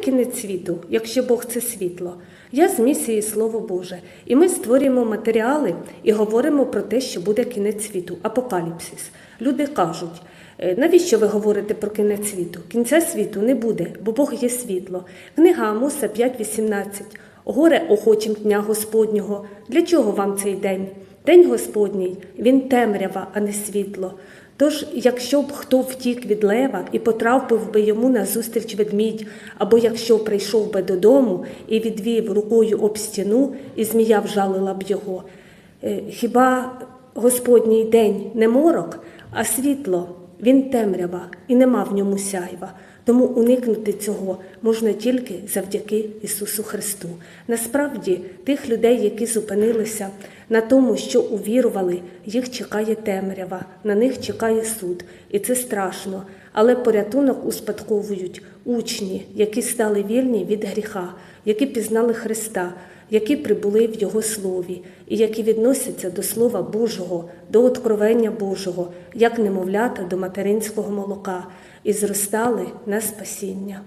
кінець світу, якщо Бог це світло? Я з місії Слово Боже, і ми створюємо матеріали і говоримо про те, що буде кінець світу, апокаліпсис. Люди кажуть, «Е, навіщо ви говорите про кінець світу? Кінця світу не буде, бо Бог є світло. Книга Амоса 5.18. Горе охочим дня Господнього. Для чого вам цей день? День Господній, він темрява, а не світло. Тож, якщо б хто втік від лева і потрапив би йому назустріч ведмідь, або якщо прийшов би додому і відвів рукою об стіну, і змія вжалила б його, е, хіба Господній день не морок, а світло, він темрява і нема в ньому сяйва. Тому уникнути цього можна тільки завдяки Ісусу Христу. Насправді, тих людей, які зупинилися на тому, що увірували, їх чекає темрява, на них чекає суд, і це страшно. Але порятунок успадковують учні, які стали вільні від гріха, які пізнали Христа, які прибули в Його слові, і які відносяться до Слова Божого, до откровення Божого, як немовлята до материнського молока, і зростали на спасіння.